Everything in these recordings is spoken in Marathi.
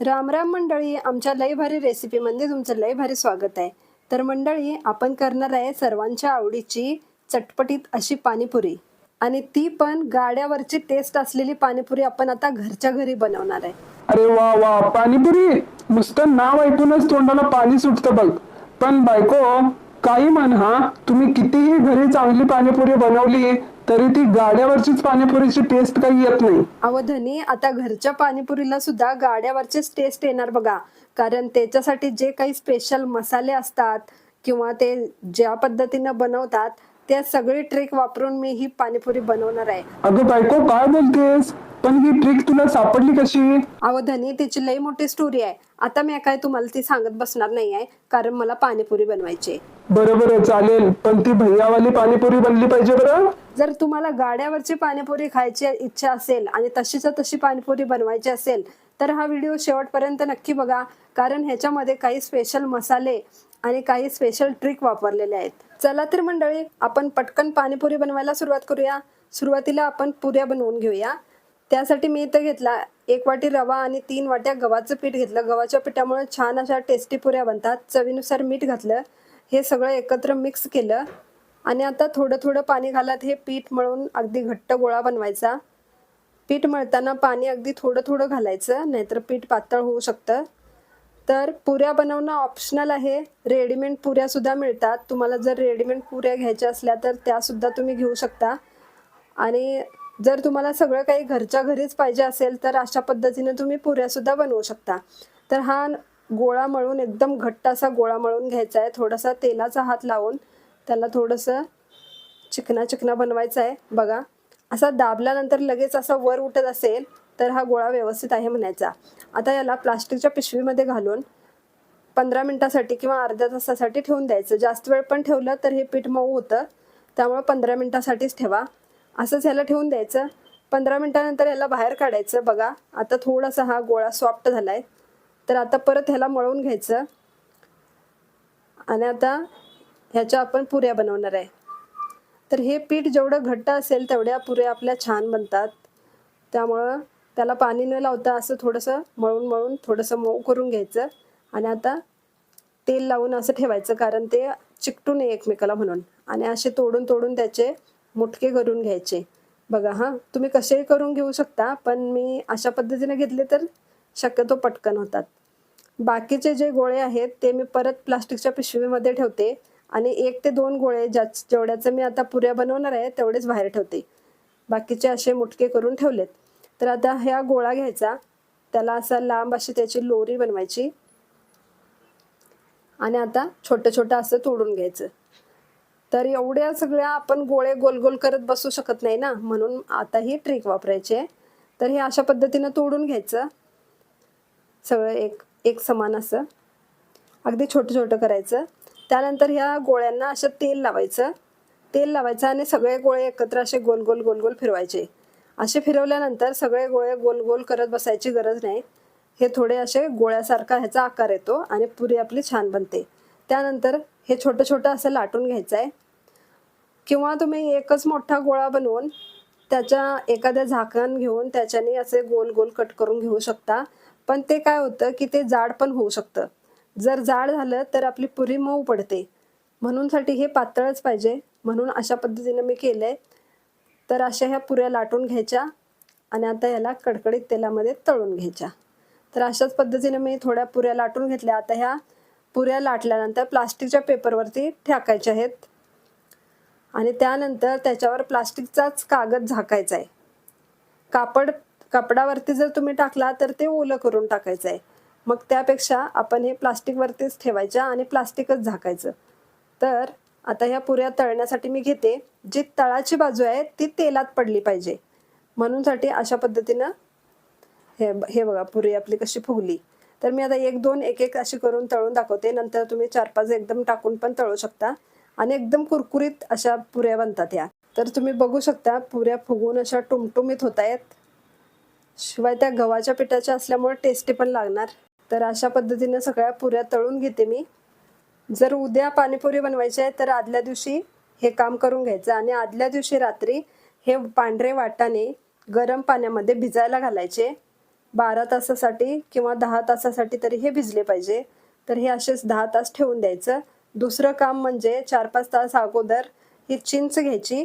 राम राम मंडळी आमच्या लय भारी रेसिपीमध्ये तुमचं लय भारी स्वागत आहे. तर मंडळी आपण करणार आहे सर्वांच्या आवडीची चटपटीत अशी पाणीपुरी. आणि ती पण गाड्यावरची टेस्ट असलेली पाणीपुरी आपण आता घरच्या घरी बनवणार आहे. अरे वा वा पाणीपुरी? नुसतं नाव ऐकूनच तोंडाला पाणी सुटतं बघ. पण बायको काही म्हण हा? तुम्ही कितीही घरी चांगली पाणीपुरी बनवली तरी ती गाड्यावरचीच पाणीपुरीची टेस्ट काही येत नाही. अवधनी आता घरच्या पाणीपुरीला सुद्धा गाड्यावरचेच टेस्ट येणार बघा. कारण त्याच्यासाठी जे काही स्पेशल मसाले असतात किंवा ते ज्या पद्धतीनं बनवतात त्या सगळी ट्रिक वापरून मी ही पाणीपुरी बनवणार आहे. अगं बायको काय बोलतेस? पण ही ट्रिक तुला सापडली कशी? अवधनी तिची लई मोठी स्टोरी आहे. आता मी काय तुम्हाला ती सांगत बसणार नाही आहे कारण मला पाणीपुरी बनवायची आहे. बरं बरं चालेल. पण ती भैयावाली पाणीपुरी बनली पाहिजे बरं? जर तुम्हाला गाड्यावरची पाणीपुरी खायची इच्छा असेल आणि तशीच्या तशी पाणीपुरी बनवायची असेल तर हा व्हिडिओ शेवटपर्यंत नक्की बघा कारण ह्याच्यामध्ये काही स्पेशल मसाले आणि काही स्पेशल ट्रिक वापरलेले आहेत. चला तर मंडळी आपण पटकन पाणीपुरी बनवायला सुरुवात करूया. सुरुवातीला आपण पुऱ्या बनवून घेऊया. त्यासाठी मी इथं घेतला एक वाटी रवा आणि तीन वाट्या गव्हाचं पीठ घेतलं. गव्हाच्या पिठामुळे छान अशा टेस्टी पुऱ्या बनतात. चवीनुसार मीठ घातलं. हे सगळं एकत्र मिक्स केलं. आणि आता थोडं थोडं पाणी घालत हे पीठ मळून अगदी घट्ट गोळा बनवायचा. पीठ मळताना पाणी अगदी थोडं थोडं घालायचं नाहीतर पीठ पातळ होऊ शकतं. तर पुऱ्या बनवणं ऑप्शनल आहे. रेडीमेड पुऱ्या सुद्धा मिळतात. तुम्हाला जर रेडीमेड पुऱ्या घ्यायच्या असल्या तर त्या सुद्धा तुम्ही घेऊ शकता. आणि जर तुम्हाला सगळं काही घरच्या घरीच पाहिजे असेल तर अशा पद्धतीने तुम्ही पुऱ्या सुद्धा बनवू शकता. तर हा गोळा मळून एकदम घट्ट असा गोळा मळून घ्यायचा आहे. थोडासा तेलाचा हात लावून त्याला थोडंसं चिकना चिकना बनवायचा आहे. बघा असा दाबल्यानंतर लगेच असा वर उठत असेल. तर हा गोळा व्यवस्थित आहे म्हणायचा. आता याला प्लास्टिकच्या पिशवीमध्ये घालून पंधरा मिनिटासाठी किंवा अर्ध्या तासासाठी ठेवून द्यायचं. जास्त वेळ पण ठेवलं तर हे पीठ मऊ होतं. त्यामुळे पंधरा मिनिटासाठीच ठेवा. असंच ह्याला ठेवून द्यायचं. पंधरा मिनिटानंतर ह्याला बाहेर काढायचं. बघा आता थोडासा हा गोळा सॉफ्ट झालाय. तर आता परत ह्याला मळून घ्यायचं. आणि आता ह्याच्या आपण पुऱ्या बनवणार आहे. तर हे पीठ जेवढं घट्ट असेल तेवढ्या पुऱ्या आपल्या छान बनतात. त्यामुळं त्याला पाणी न लावता असं थोडंसं मळून मळून थोडंसं मऊ करून घ्यायचं आणि आता तेल लावून असं ठेवायचं कारण ते चिकटू नये एकमेकाला म्हणून. आणि असे तोडून तोडून त्याचे मुटके करून घ्यायचे. बघा हां तुम्ही कसेही करून घेऊ शकता पण मी अशा पद्धतीने घेतले तर शक्यतो पटकन होतात. बाकीचे जे गोळे आहेत ते मी परत प्लास्टिकच्या पिशवीमध्ये ठेवते आणि एक ते दोन गोळे ज्या जेवढ्याचं मी आता पुऱ्या बनवणार आहे तेवढेच बाहेर ठेवते. बाकीचे असे मुटके करून ठेवलेत. तर आता ह्या गोळा घ्यायचा. त्याला असा लांब अशी त्याची लोरी बनवायची. आणि आता छोटं छोटं असं तोडून घ्यायचं. तर एवढ्या सगळ्या आपण गोळे गोल गोल करत बसू शकत नाही ना. म्हणून आता ही ट्रिक वापरायची आहे. तर हे अशा पद्धतीनं तोडून घ्यायचं. सगळं एक एक समान असं. अगदी छोटं छोटं करायचं. त्यानंतर ह्या गोळ्यांना असं तेल लावायचं. तेल लावायचं आणि सगळे गोळे एकत्र असे गोल गोल गोल गोल फिरवायचे. असे फिरवल्यानंतर सगळे गोळे गोल गोल करत बसायची गरज नाही. हे थोडे असे गोळ्यासारखा ह्याचा आकार येतो आणि पुरी आपली छान बनते. त्यानंतर हे छोटं छोटं असं लाटून घ्यायचं आहे किंवा तुम्ही एकच मोठा गोळा बनवून त्याच्या एखाद्या झाकण घेऊन त्याच्याने असे गोल गोल कट करून घेऊ शकता. पण ते काय होतं की ते जाड पण होऊ शकतं. जर जाड झालं तर आपली पुरी मऊ पडते. म्हणूनसाठी हे पातळच पाहिजे. म्हणून अशा पद्धतीनं मी केलं आहे तर अशा ह्या पुऱ्या लाटून घ्यायच्या आणि आता याला कडकडीत तेलामध्ये तळून घ्यायच्या. तर अशाच पद्धतीने मी थोड्या पुऱ्या लाटून घेतल्या. आता ह्या पुऱ्या लाटल्यानंतर प्लास्टिकच्या पेपरवरती टाकायच्या आहेत. आणि त्यानंतर त्याच्यावर प्लास्टिकचाच कागद झाकायचा आहे. कापड कपडावरती जर तुम्ही टाकला तर ते ओलं करून टाकायचं आहे. मग त्यापेक्षा आपण हे प्लास्टिकवरतीच ठेवायच्या आणि प्लास्टिकच झाकायचं. तर आता ह्या पुऱ्या तळण्यासाठी मी घेते. जी तळाची बाजू आहे ती तेलात पडली पाहिजे. म्हणूनसाठी अशा पद्धतीनं हे हे बघा पुरी आपली कशी फुगली. तर मी आता एक दोन एक एक अशी करून तळून दाखवते. नंतर तुम्ही चार पाच एकदम टाकून पण तळू शकता. आणि एकदम कुरकुरीत अशा पुऱ्या बनतात या. तर तुम्ही बघू शकता पुऱ्या फुगून अशा टुमटुमीत होत आहेत. शिवाय त्या गव्हाच्या पिठाच्या असल्यामुळे टेस्टी पण लागणार. तर अशा पद्धतीने सगळ्या पुऱ्या तळून घेते मी. जर उद्या पाणीपुरी बनवायची आहे तर आदल्या दिवशी हे काम करून घ्यायचं. आणि आदल्या दिवशी रात्री हे पांढरे वाटाणे गरम पाण्यामध्ये भिजायला घालायचे. बारा तासासाठी किंवा दहा तासासाठी तरी हे भिजले पाहिजे. तर हे असेच दहा तास ठेवून द्यायचं. दुसरं काम म्हणजे चार पाच तास अगोदर ही चिंच घ्यायची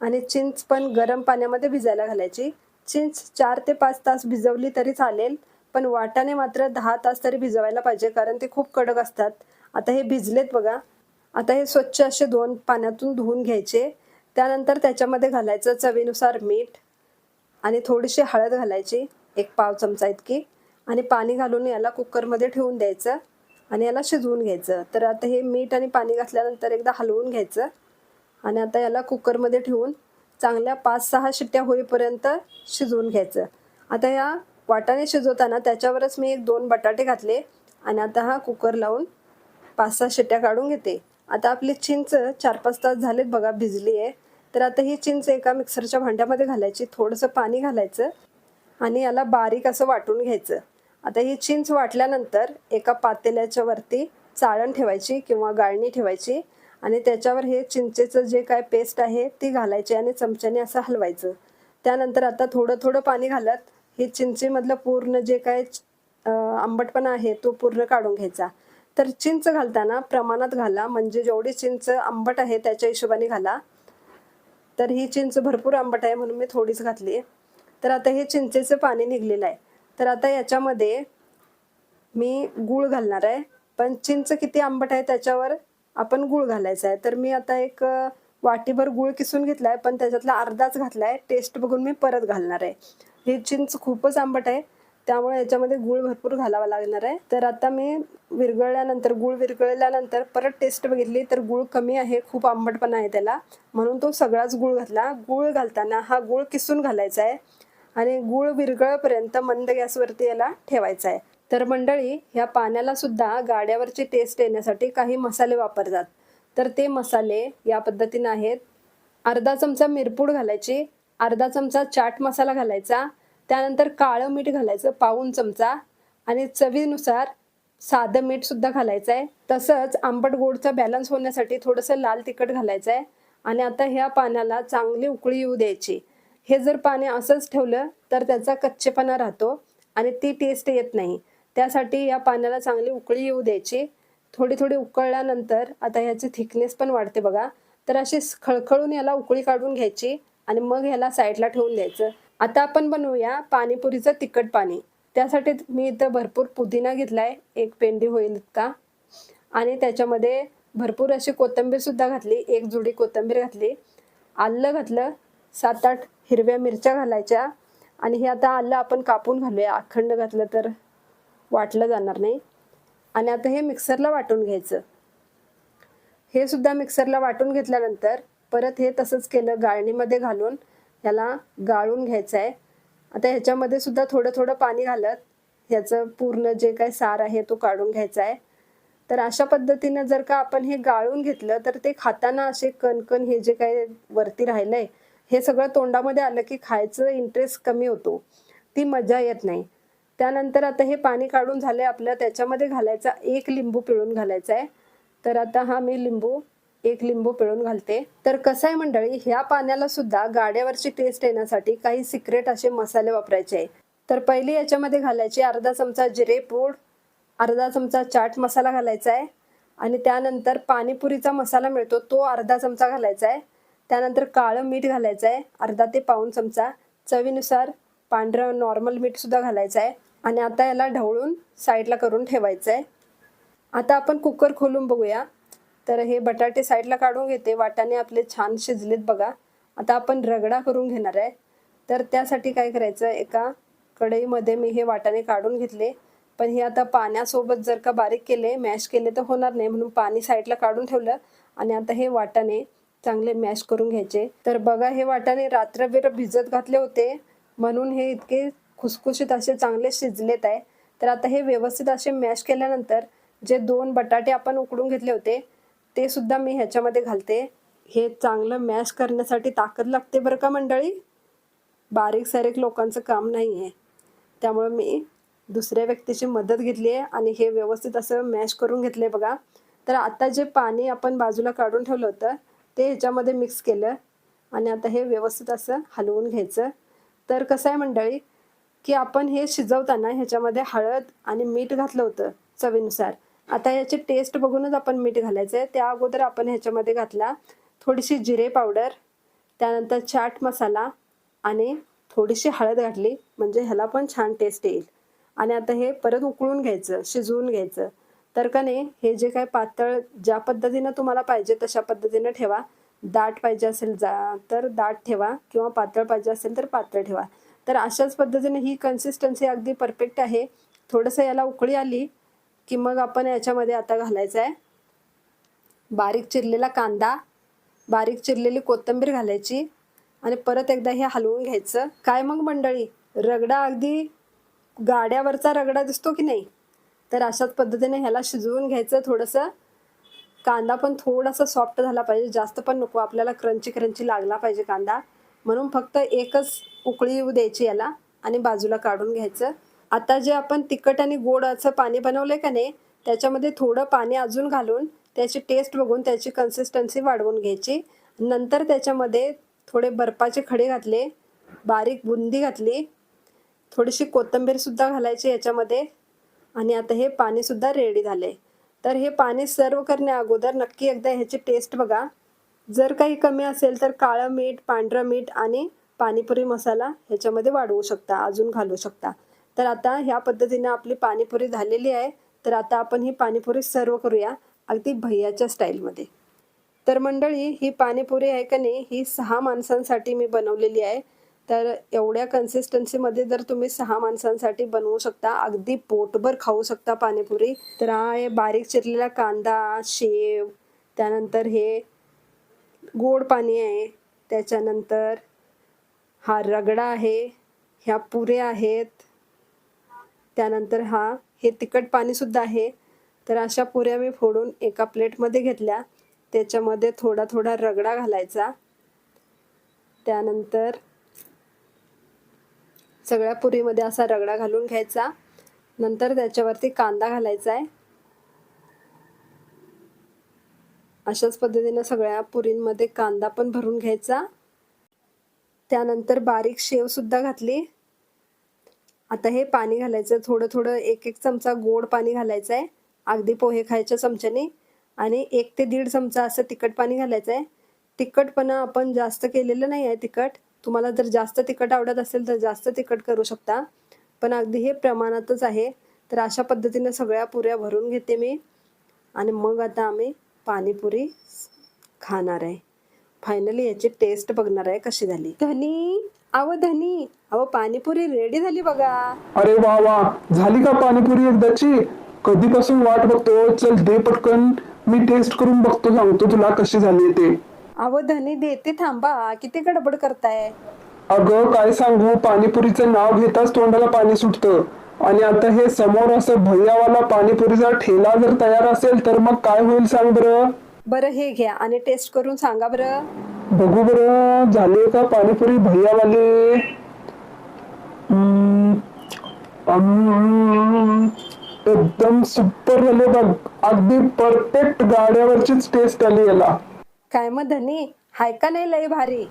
आणि चिंच पण गरम पाण्यामध्ये भिजायला घालायची. चिंच चार ते पाच तास भिजवली तरी चालेल पण वाटाणे मात्र दहा तास तरी भिजवायला पाहिजे कारण ते खूप कडक असतात. आता हे भिजलेत बघा. आता हे स्वच्छ असे दोन पाण्यातून धुवून घ्यायचे. त्यानंतर त्याच्यामध्ये घालायचं चवीनुसार मीठ आणि थोडीशी हळद घालायची एक पाव चमचा इतकी. आणि पाणी घालून याला कुकरमध्ये ठेवून द्यायचं आणि याला शिजवून घ्यायचं. तर आता हे मीठ आणि पाणी घातल्यानंतर एकदा हलवून घ्यायचं आणि आता याला कुकरमध्ये ठेवून चांगल्या पाच सहा शिट्ट्या होईपर्यंत शिजवून घ्यायचं. आता या वाटाणे शिजवताना त्याच्यावरच मी एक दोन बटाटे घातले आणि आता हा कुकर लावून पाच सहा शिट्ट्या काढून घेते. आता आपली चिंच चार पाच तास झालेत बघा भिजली आहे. तर आता ही चिंच एका मिक्सरच्या भांड्यामध्ये घालायची. थोडंसं पाणी घालायचं आणि याला बारीक असं वाटून घ्यायचं. आता ही चिंच वाटल्यानंतर एका पातेल्याच्या वरती चाळण ठेवायची किंवा गाळणी ठेवायची आणि त्याच्यावर हे चिंचेचं जे काय पेस्ट आहे ती घालायची आणि चमच्याने असं हलवायचं. त्यानंतर आता थोडं थोडं पाणी घालत हे चिंचेमधलं पूर्ण जे काय आंबटपणा आहे तो पूर्ण काढून घ्यायचा. तर चिंच घालताना प्रमाणात घाला. म्हणजे जेवढी चिंच आंबट आहे त्याच्या हिशोबाने घाला. तर ही चिंच भरपूर आंबट आहे म्हणून मी थोडीच घातली. तर आता हे चिंचेचं पाणी निघलेलं आहे. तर आता याच्यामध्ये मी गूळ घालणार आहे. पण चिंच किती आंबट आहे त्याच्यावर आपण गूळ घालायचा आहे. तर मी आता एक वाटीभर गूळ किसून घेतलाय. पण त्याच्यातला अर्धाच घातलाय. टेस्ट बघून मी परत घालणार आहे. ही चिंच खूपच आंबट आहे. त्यामुळे याच्यामध्ये गूळ भरपूर घालावा लागणार आहे. तर आता मी विरघळल्यानंतर गूळ विरघळल्यानंतर परत टेस्ट बघितली तर गूळ कमी आहे खूप आंबटपणा आहे त्याला. म्हणून तो सगळाच गूळ घातला. गूळ घालताना हा गूळ किसून घालायचा आहे आणि गूळ विरघळपर्यंत मंद गॅसवरती याला ठेवायचा आहे. तर मंडळी ह्या पाण्याला सुद्धा गाड्यावरची टेस्ट येण्यासाठी काही मसाले वापरतात. तर ते मसाले या पद्धतीने आहेत. अर्धा चमचा मिरपूड घालायची अर्धा चमचा चाट मसाला घालायचा त्यानंतर काळं मीठ घालायचं पाऊन चमचा. आणि चवीनुसार साधं मीठ सुद्धा घालायचं आहे तसंच आंबट गोडचा बॅलन्स होण्यासाठी थोडंसं लाल तिखट घालायचं आहे आणि आता ह्या पाण्याला चांगली उकळी येऊ द्यायची. हे जर पाणी असंच ठेवलं तर त्याचा कच्चेपणा राहतो आणि ती टेस्ट येत नाही. त्यासाठी या पाण्याला चांगली उकळी येऊ द्यायची. थोडी थोडी उकळल्यानंतर आता ह्याची थिकनेस पण वाढते बघा. तर अशी खळखळून याला उकळी काढून घ्यायची आणि मग ह्याला साईडला ठेवून द्यायचं. आता आपण बनवूया पाणीपुरीचं तिखट पाणी. त्यासाठी मी इथं भरपूर पुदिना घेतलाय. एक पेंडी होईल इतका. आणि त्याच्यामध्ये भरपूर अशी कोथिंबीर सुद्धा घातली. एक जुडी कोथिंबीर घातली. आलं घातलं. सात आठ हिरव्या मिरच्या घालायच्या. आणि हे आता आलं आपण कापून घालूया. अखंड घातलं तर वाटलं जाणार नाही. आणि आता हे मिक्सरला वाटून घ्यायचं. हे सुद्धा मिक्सरला वाटून घेतल्यानंतर परत हे तसंच केलं गाळणीमध्ये घालून. ह्याला गाळून घ्यायचं आहे आता ह्याच्यामध्ये सुद्धा थोडं थोडं पाणी घालत ह्याचं पूर्ण जे काय सार आहे तो काढून घ्यायचा आहे तर अशा पद्धतीनं जर का आपण हे गाळून घेतलं तर ते खाताना असे कणकण हे जे काही वरती राहिलंय हे सगळं तोंडामध्ये आलं की खायचं इंटरेस्ट कमी होतो. ती मजा येत नाही. त्यानंतर आता हे पाणी काढून झालंय आपलं त्याच्यामध्ये घालायचा एक लिंबू पिळून घालायचा आहे तर आता हा मी लिंबू एक लिंबू पिळून घालते. तर कसं आहे मंडळी ह्या पाण्याला सुद्धा गाड्यावरची टेस्ट येण्यासाठी काही सिक्रेट असे मसाले वापरायचे तर पहिली याच्यामध्ये घालायचे अर्धा चमचा जिरे पूड अर्धा चमचा चाट मसाला घालायचा आहे. आणि त्यानंतर पाणीपुरीचा मसाला मिळतो तो अर्धा चमचा घालायचा आहे. त्यानंतर काळं मीठ घालायचं आहे अर्धा ते पाऊन चमचा. चवीनुसार पांढरं नॉर्मल मीठसुद्धा घालायचं आहे. आणि आता याला ढवळून साईडला करून ठेवायचं आहे. आता आपण कुकर खोलून बघूया. तर हे बटाटे साईडला काढून घेते. वाटाणे आपले छान शिजलेत बघा. आता आपण रगडा करून घेणार आहे. तर त्यासाठी काय करायचं एका कढईमध्ये मी हे वाटाणे काढून घेतले. पण हे आता पाण्यासोबत जर का बारीक केले मॅश केले तर होणार नाही. म्हणून पाणी साईडला काढून ठेवलं आणि आता हे वाटाणे चांगले मॅश करून घ्यायचे. तर बघा हे वाटाणे रात्रभर भिजत घातले होते. म्हणून हे इतके खुसखुशीत असे चांगले शिजलेत आहे. तर आता हे व्यवस्थित असे मॅश केल्यानंतर जे दोन बटाटे आपण उकडून घेतले होते ते सुद्धा मी ह्याच्यामध्ये घालते. हे चांगलं मॅश करण्यासाठी ताकद लागते बरं का मंडळी? बारीक सारीक लोकांचं काम नाही आहे त्यामुळे मी दुसऱ्या व्यक्तीची मदत घेतली आहे आणि हे व्यवस्थित असं मॅश करून घेतले बघा. तर आता जे पाणी आपण बाजूला काढून ठेवलं होतं ते ह्याच्यामध्ये मिक्स केलं आणि आता हे व्यवस्थित असं हलवून घ्यायचं. तर कसं आहे मंडळी की आपण हे शिजवताना ह्याच्यामध्ये हळद आणि मीठ घातलं होतं चवीनुसार. आता याची टेस्ट बघूनच आपण मीठ घालायचं आहे त्या अगोदर आपण ह्याच्यामध्ये घातला थोडीशी जिरे पावडर त्यानंतर चाट मसाला आणि थोडीशी हळद घातली म्हणजे ह्याला पण छान टेस्ट येईल. आणि आता हे परत उकळून घ्यायचं शिजवून घ्यायचं. तर का नाही हे जे काय पातळ ज्या पद्धतीनं तुम्हाला पाहिजे तशा पद्धतीनं ठेवा. दाट पाहिजे असेल जा तर दाट ठेवा किंवा पातळ पाहिजे असेल तर पातळ ठेवा. तर अशाच पद्धतीने ही कन्सिस्टन्सी अगदी परफेक्ट आहे. थोडंसं याला उकळी आली की मग आपण याच्यामध्ये आता घालायचं आहे बारीक चिरलेला कांदा बारीक चिरलेली कोथिंबीर घालायची आणि परत एकदा हे हलवून घ्यायचं. काय मग मंडळी? रगडा अगदी गाड्यावरचा रगडा दिसतो की नाही? तर अशाच पद्धतीने ह्याला शिजवून घ्यायचं थोडंसं. कांदा पण थोडासा सॉफ्ट झाला पाहिजे. जास्त पण नको. आपल्याला क्रंची क्रंची लागला पाहिजे कांदा. म्हणून फक्त एकच उकळी येऊ द्यायची याला आणि बाजूला काढून घ्यायचं. आता जे आपण तिखट आणि गोड असं पाणी बनवलंय का नाही त्याच्यामध्ये थोडं पाणी अजून घालून त्याची टेस्ट बघून त्याची कन्सिस्टन्सी वाढवून घ्यायची. नंतर त्याच्यामध्ये थोडे बर्फाचे खडे घातले बारीक बुंदी घातली थोडीशी कोथंबीरसुद्धा घालायची याच्यामध्ये आणि आता हे पाणीसुद्धा रेडी झाले तर हे पाणी सर्व करण्या अगोदर नक्की एकदा ह्याची टेस्ट बघा. जर काही कमी असेल तर काळं मीठ पांढरं मीठ आणि पाणीपुरी मसाला ह्याच्यामध्ये वाढवू शकता अजून घालू शकता. तर आता ह्या पद्धतीनं आपली पाणीपुरी झालेली आहे. तर आता आपण ही पाणीपुरी सर्व करूया अगदी भैयाच्या स्टाईलमध्ये. तर मंडळी ही पाणीपुरी आहे का नाही ही सहा माणसांसाठी मी बनवलेली आहे. तर एवढ्या कन्सिस्टन्सीमध्ये जर तुम्ही सहा माणसांसाठी बनवू शकता अगदी पोटभर खाऊ शकता पाणीपुरी. तर हा आहे बारीक चिरलेला कांदा शेव त्यानंतर हे गोड पाणी आहे. त्याच्यानंतर हा रगडा आहे ह्या पुऱ्या आहेत. त्यानंतर हा हे तिखट पाणीसुद्धा आहे. तर अशा पुऱ्या मी फोडून एका प्लेटमध्ये घेतल्या. त्याच्यामध्ये थोडा थोडा रगडा घालायचा. त्यानंतर सगळ्या पुरीमध्ये असा रगडा घालून घ्यायचा. नंतर त्याच्यावरती कांदा घालायचा आहे अशाच पद्धतीनं सगळ्या पुरींमध्ये कांदा पण भरून घ्यायचा. त्यानंतर बारीक शेवसुद्धा घातली. आता हे पाणी घालायचं थोडं थोडं एक एक चमचा गोड पाणी घालायचं आहे अगदी पोहे खायच्या चमच्याने. आणि एक ते दीड चमचा असं तिखट पाणी घालायचं आहे तिखटपणा आपण जास्त केलेलं नाही आहे तिखट. तुम्हाला जर जास्त तिखट आवडत असेल तर जास्त तिखट करू शकता. पण अगदी हे प्रमाणातच आहे. तर अशा पद्धतीनं सगळ्या पुऱ्या भरून घेते मी. आणि मग आता आम्ही पाणीपुरी खाणार आहे. फायनली याची टेस्ट बघणार आहे कशी झाली. धनी! अव धनी अव पाणीपुरी रेडी झाली बघा. अरे वा वा. झाली का पाणीपुरी एकदाची? कधीपासून वाट बघतो? चल दे पटकन. मी टेस्ट करून बघतो सांगतो तुला कशी झाली ते. अव धनी देते थांबा. किती गडबड करताय? अगं काय सांगू? पाणीपुरीचं नाव घेताच तोंडाला पाणी सुटतं. आणि आता हे समोर असं भैयावाला पाणीपुरीचा ठेला जर तयार असेल तर मग काय होईल सांग बरं? बरं हे घ्या आणि टेस्ट करून सांगा बरं. बघू बरं झाले का पाणीपुरी भैयावाले? एकदम सुपर झाले बघ. अगदी परफेक्ट गाड्यावरचीच टेस्ट आली याला. काय मग धनी? हाय का नाही लय भारी?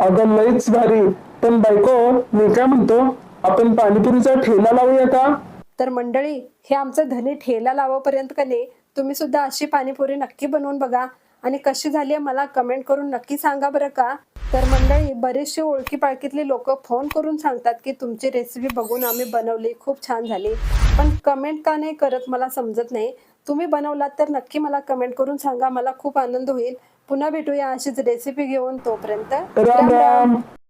अगं लईच भारी. पण बायको मी काय म्हणतो? आपण पाणीपुरीचा ठेला लावूया का? तर मंडळी हे आमचं धनी ठेला लावपर्यंत का नाही तुम्ही सुद्धा अशी पाणीपुरी नक्की बनवून बघा. आणि कशी झाली आहे मला कमेंट करून नक्की सांगा बरं का? तर मंडळी बरेचसे ओळखी पाळकीतले लोक फोन करून सांगतात की तुमची रेसिपी बघून आम्ही बनवली खूप छान झाली. पण कमेंट का नाही करत मला समजत नाही. तुम्ही बनवलात तर नक्की मला कमेंट करून सांगा मला खूप आनंद होईल. पुन्हा भेटूया अशीच रेसिपी घेऊन तोपर्यंत. राम. राम.